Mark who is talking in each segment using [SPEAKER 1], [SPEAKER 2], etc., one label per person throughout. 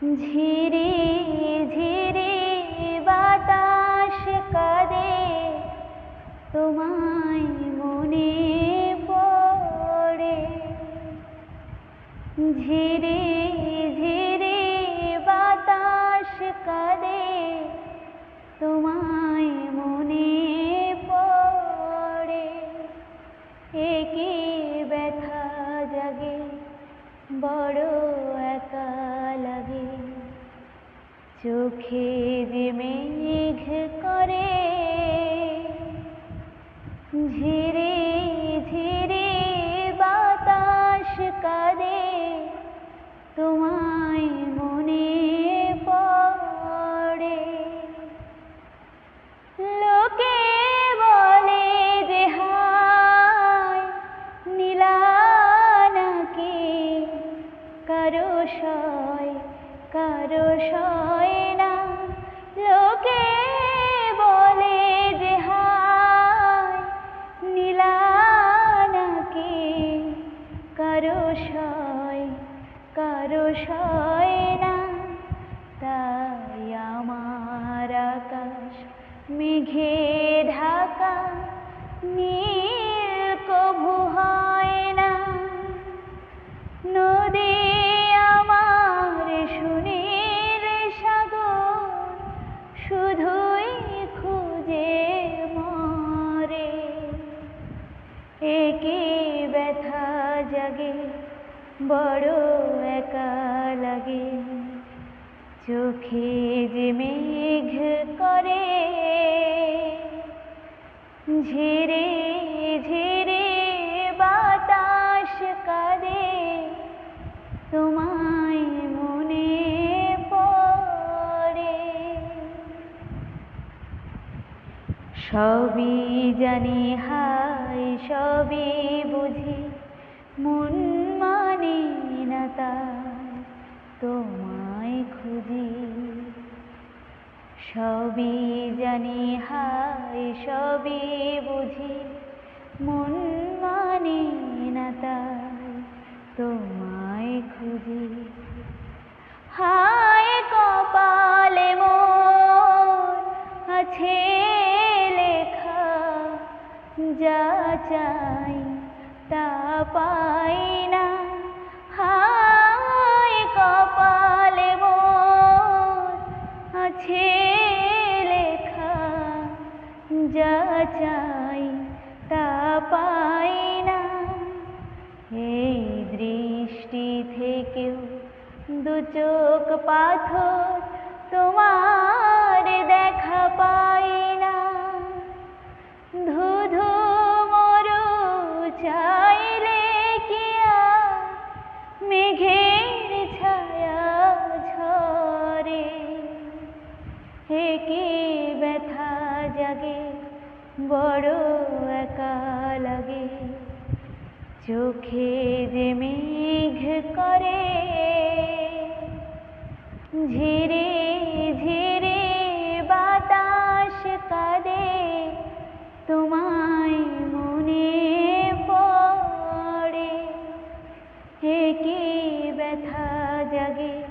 [SPEAKER 1] ঝিরি ঝিরি বাতাস কাঁদে। তোমায় মনে পড়ে। ঝিরি ঝিরি বাতাস কাঁদে। তোমায় মনে পড়ে। একই ব্যথা জাগে বড় চোখে যে মেঘ করে ঝিরে সয় না তাই আমার আকাশ মেঘে ঢাকা, নীল কভু হয় না। নদী আমার সুনীল সাগর, শুধুই খুঁজে মরে। একে ব্যথা জাগে বড় একা লাগে। চোখে যে মেঘ করে, ঝিরে ঝিরে বাতাস কাঁদে। তোমায় মনে পড়ে। সবই জানি হাই সবই বুঝি। মন মানে জানি হাই সবই বুঝি, মন মানে না তাই তোমায় খুঁজি। হায় কপালে মোর আছে লেখা, যা চাই তা পাই না। যা চাই তা পাই না। এই দৃষ্টি থেকেও দু চোখ পাথর তোমার দেখা পাই। বড় একা লাগে। চোখে যে মেঘ করে, ঝিরে ঝিরে বাতাস কাঁদে। তোমায় মনে পড়ে হে কি ব্যথা জাগে,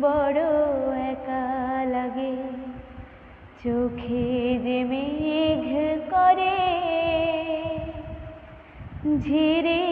[SPEAKER 1] বড় একা লাগে। চোখে যে মেঘ ঝিরে